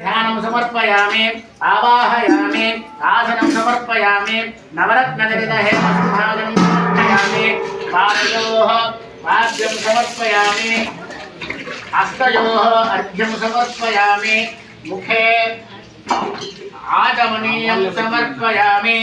ध्यानं समर्पयामि आवाहयामि आसनं समर्पयामि नवरत्नजलितहेमसंभाजनं समर्पयामि पादयोः पाद्यं मुखे आचमनीयं समर्पयामि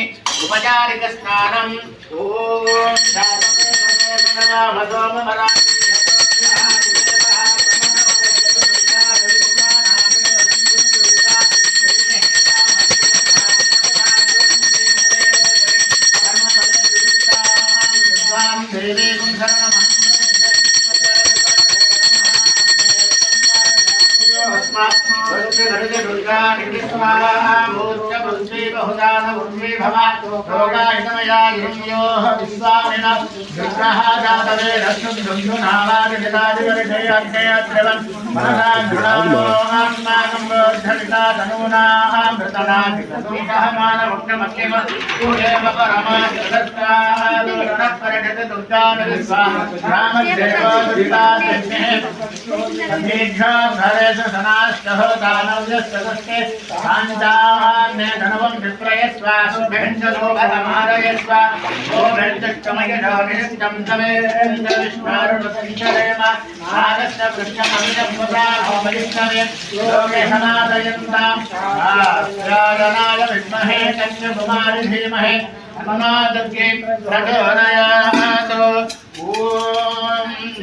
amor य विद्महे कन्यकुमारि धीमहे हनुमादर्गे प्रचोदयात् ॐ हिरण्यवर्णां धरणीं सुवर्णरजतस्रजां चन्द्रां हिरण्मयीं लक्ष्मीं जातवेदो ममावह सा ममावह जातवेदो लक्ष्मीमनुगामिनी यस्यां हिरण्यं विद्येयं कामस्तं पुरुषानहम् प्रभोदिनी देवी नमस्वये श्रीर्मा देवी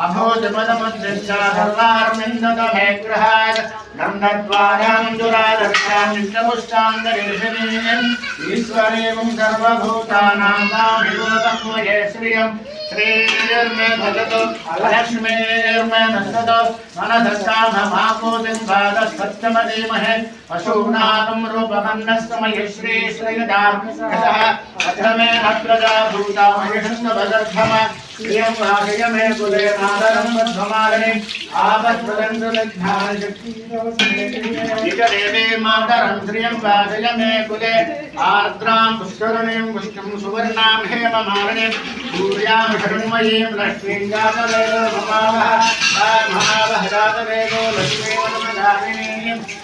अभूतपदमध्यक्षाधर्वार्मिन्दतमे गृहात् गन्धद्वारां दुरादर्शां ईश्वरेवं सर्वभूतानां नाभिभूतमये श्रियम् श्रीर्मे भजतु लक्ष्मीर्मे नश्यतु मनधस्काममापूतिं पादसत्यमधीमहे पशूनां रूपमन्नस्तमये श्री श्रीयदार्मिकः अधमे अप्रजा भूतामयशस्वदर्भम श्रियं वासय मे कुले मातरं मध्वमालिनी आपद्वदन्तलग्नाशक्तिदेवी मातरं श्रियं वासय कुले आर्द्रां पुष्करणीं पुष्टिं सुवर्णां हेममालिनीं सूर्यां शृण्मयीं लक्ष्मीं जातवेदो ममावः ममावः जातवेदो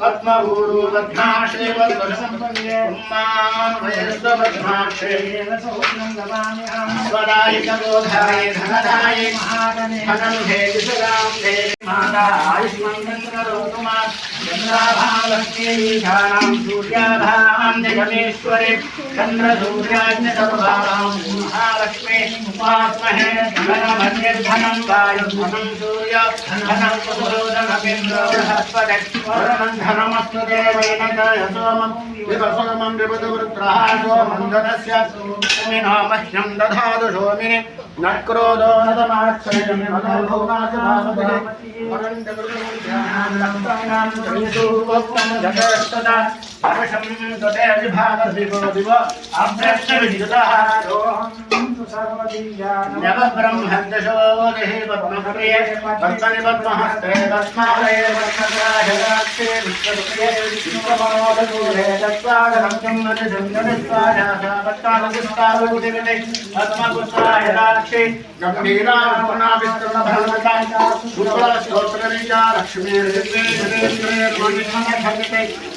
पद्मभूरु पद्माक्षे पद्मसम्पन्ने उम्मान् वयस्वपद्माक्षेण सौख्यं नमाम्यहं स्वदायिकबोधाय धनदाय महागणे धनं हे दिशगां हे माता आयुष्मन्तरोकुमार चन्द्राभालक्ष्मीधानां सूर्याभां जगमेश्वरे चन्द्रसूर्याज्ञसर्वाणां महालक्ष्मी उपास्महे धनमन्यर्धनं वायुधनं सूर्य धनं पुरोधनकेन्द्र बृहस्पति वरुणं धनमस्तु देवेन जय सोमं विवसोमं विबुधवृत्रः सोमं धनस्य सोमिनो मह्यं दधातु सोमिनि न क्रोधो न तमाक्षयं मनोभौमासुभावदे ृषं तते विभागदिवो दिव अभ्यस्य विजितः नवब्रह्मदशोदिः पद्मप्रिये पद्मनि पद्मालये पद्मराजराक्षे विश्वप्रिये विष्णुप्रमोदसूरे तत्त्वादसंख्यं नदिसंगदिस्वाजासा पद्मालपुष्पावुदिविदे पद्मपुष्पाय शुक्लस्तोत्ररीचा लक्ष्मीर्दिव्येन्द्रेन्द्रेर्मणिमनभजते पाविताहे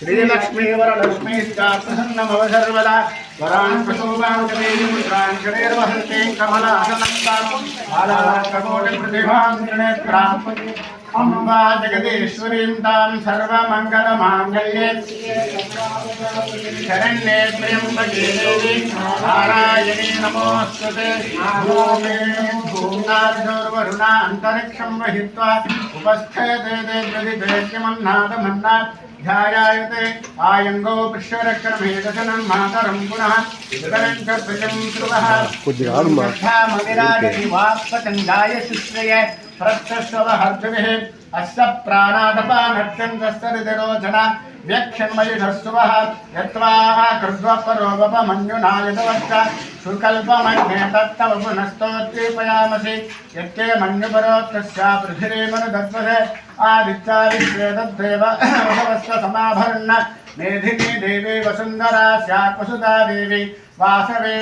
श्रीलक्ष्मी वरलक्ष्मीश्चाप्रसन्नमवसर्वदा वरान् प्रशोभान् मुद्रान् शरीर्वहन्ते कमलासनस्ताम् आलाककोटिप्रतिभां त्रिनेत्राम् अम्बा जगदीश्वरीं तां सर्वमङ्गलमाङ्गल्ये शरण्ये त्र्यम्बके देवी नारायणी नमोऽस्तुते भूमे भूताद्योर्वरुणा अन्तरिक्षं वहित्वा उपस्थयते ते द्विदिदैत्यमन्नादमन्नात् ध्यायायते आयङ्गो पुष्यरक्रमेदशनं मातरं पुनः वितरं च भृजं ध्रुवः वाक्पतङ्गाय शुश्रय। प्रत्यस्वहर्जुभिः अस्य प्राणादपानत्यन्तस्तरितिरोचना व्यक्षन्मयिषस्वः यत्त्वा कृद्वपरोपमन्युनायतवश्च सुकल्पमन्ये तत्तव पुनस्तोत्तीपयामसि यत्ते मन्युपरोक्तस्या पृथिवीमनुदत्वसे आदित्या विश्वे तद्देव वसवस्व समाभरन्न मेधिनी देवी वसुन्धरा स्यात् वसुधा देवी वासवे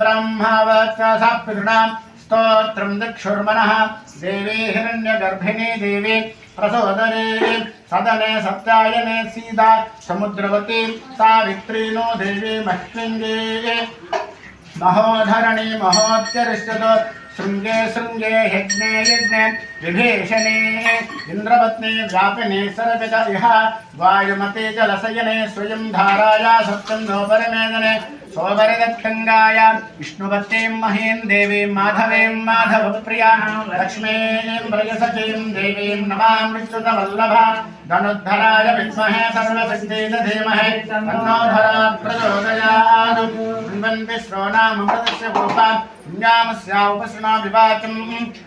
ब्रह्मवत्सा पितॄणां स्तोत्रं दिक्षुर्मनः। देवी हिरण्यगर्भिणी देवी, प्रसोदरे, सदने सत्यायने सीता, समुद्रवती सावित्री नो देवी महोधरणी यज्ञे यज्ञे, विभीषणे व्यापिने, सरपित इह, वायुमते जलशयने स्वयं धाराया सप्तं नो परमेदने सोबरदत्तङ्गाय विष्णुपत्नीं महीं देवीं माधवीं माधवप्रिया लक्ष्मीं ब्रजसखीं देवीं नमामृत्युतवल्लभा धनुद्धराय विद्महे सर्वशक्तिं धीमहि, तन्नोधरा प्रचोदयात् ब्रह्मन्ति श्रोणामृतस्य भूपा पुण्यामस्या उपसृणा विवाचं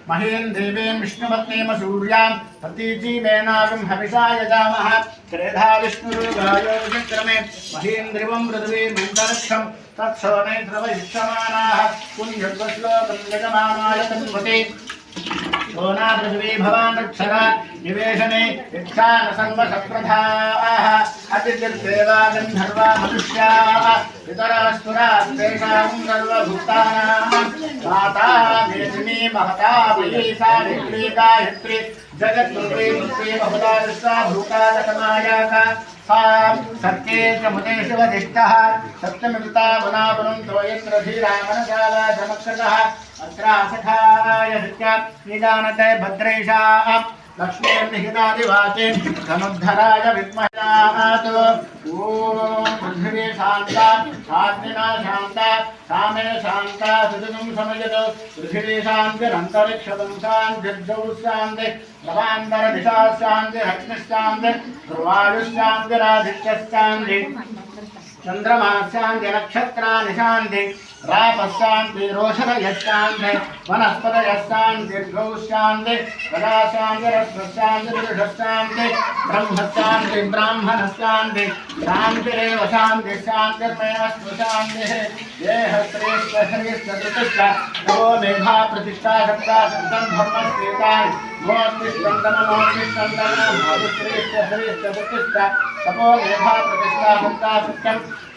महीं देवीं विष्णुपत्नीमसूर्यां प्रतीचीमेनागं हविषा यजामः। त्रेधा विष्णुरुगायो विचक्रमे महीन्द्रिवं पृथिवी मन्दरक्षं तत्सोनैद्रवयुष्यमानाः पुण्यश्लोकं यजमानाय तन्वते। सोना पृथिवी भवान् अक्षरा निवेशने यक्षान सर्वसप्रधाः अतिथिर्देवा गन्धर्वा मनुष्याः। पितरास्तुरा तेषां सर्वभूतानां। माता मेदिनी महता महीसा विक्री गायत्री जगद्गुरुवे मुक्ते बहुधा विश्वा भूतादकमायाका सा सत्ये च मुदेषु वधिष्ठः वनावनं यत्र धीरामनजाला समक्षतः अत्रासखाय निदानते लक्ष्मीर्निहितादिवाचे समुद्धराय विद्महात् ॐ पृथिवी शान्ता शान्ता सामे शान्ता समयत पृथिवी शान्तिरन्तरिक्षतं शान्तिर्जौ शान्ति, नवान्तरदिशा शान्ति। नक्षत्रा शांति राप शांति रोषध शांति वनस्पत शांति गौ शांति गदा शांति रस्व शांति पुरुष शांति ब्रह्म शांति ब्राह्मण शांति शांतिरेव शांति शांतिर्मेव शांति देह श्रेष्ठ श्रेष्ठ प्रतिष्ठा नवो मेधा, प्रतिष्ठा, सत्ता सत्तं धर्मस्तेताय मोत्तिष्ठन्तमोत्तिष्ठन्तमोत्तिश्रेष्ठ श्रेष्ठ प्रतिष्ठा तपो मेधा, प्रतिष्ठा, सत्ता सत्यं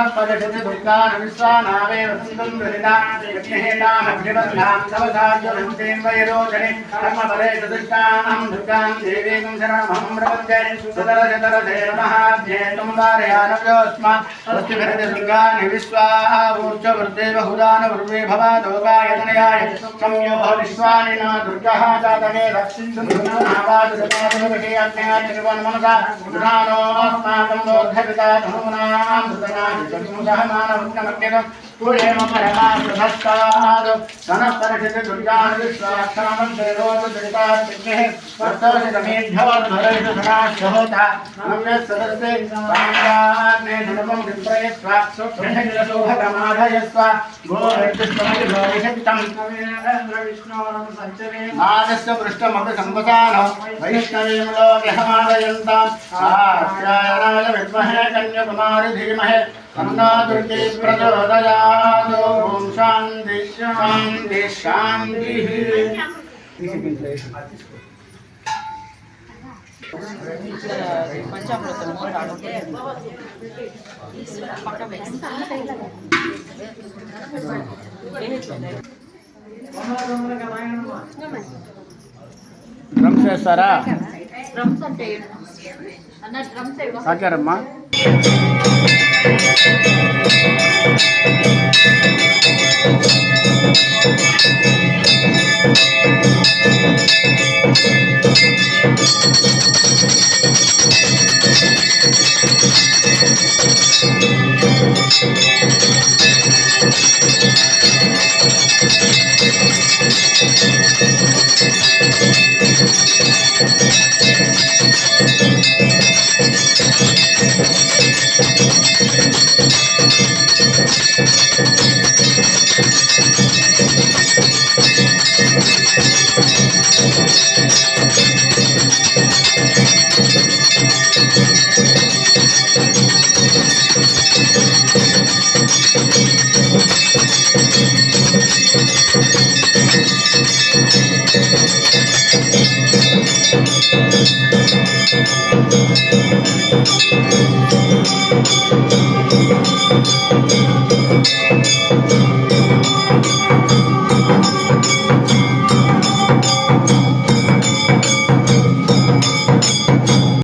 वनस्पतिषु दुर्गानविश्वानामे वसन्तम् ललिताभिबन्धाम् तवधार्जुनन्तेन्वयरोचने कर्मफले चतुष्टानाम् दुर्गाम् देवीम् शरणमहम् प्रपद्ये सुतरजतरजे नमः ज्ञेतुम् वारयानव्योऽस्मा स्वस्तिभिरति दुर्गानि विश्वाः ऊर्जवृद्धे बहुदानवृद्धे भवादोगायतनयाय संयोः विश्वानि न दुर्गः जातमे रक्षिन्तु दुर्गावादुर्गादुर्गे अज्ञातिर्वन्मनसा गुणानो अस्माकम् बोध्यपिता धनुनाम् धृतनानि మానస్య పృష్టమపి సంవసానం వైష్ణవీంలో వ్యహమాదయంతాం ఆశ్రాయణాయ విద్మహే కన్యకుమారి ధీమహే ప్రచోదయాత్ ఓం శాంతి శాంతి శాంతి పంచామృతం పక్క డ్రమ్స్ వేస్తారా? డ్రమ్స్ అంటే అన్న డ్రమ్స్ Thank you.